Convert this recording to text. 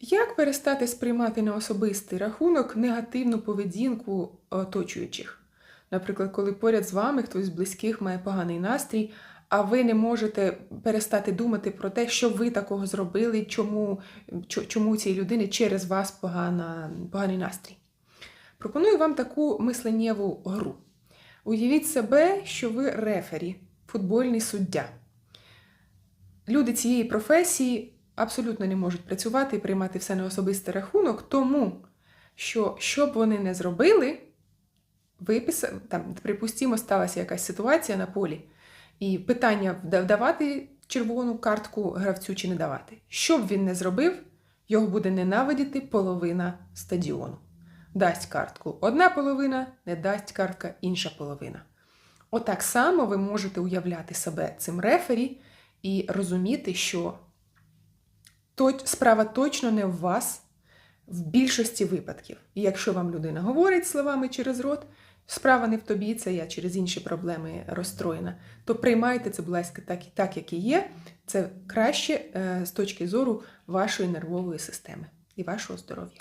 Як перестати сприймати на особистий рахунок негативну поведінку оточуючих? Наприклад, коли поряд з вами хтось з близьких має поганий настрій, а ви не можете перестати думати про те, що ви такого зробили, чому, чо- чому цій людини через вас погана, поганий настрій. Пропоную вам таку мисленнєву гру. Уявіть себе, що ви рефері, футбольний суддя. Люди цієї професії абсолютно не можуть працювати і приймати все на особистий рахунок, тому що, що б вони не зробили, випис... там, припустімо, сталася якась ситуація на полі, і питання давати червону картку гравцю чи не давати. Що б він не зробив, його буде ненавидіти половина стадіону. Дасть картку одна половина, не дасть картка інша половина. Отак само ви можете уявляти себе цим рефері і розуміти, що справа точно не в вас в більшості випадків. І якщо вам людина говорить словами через рот, справа не в тобі, це я через інші проблеми розстроєна, то приймайте це, будь ласка, так, так, як і є. Це краще е, з точки зору вашої нервової системи і вашого здоров'я.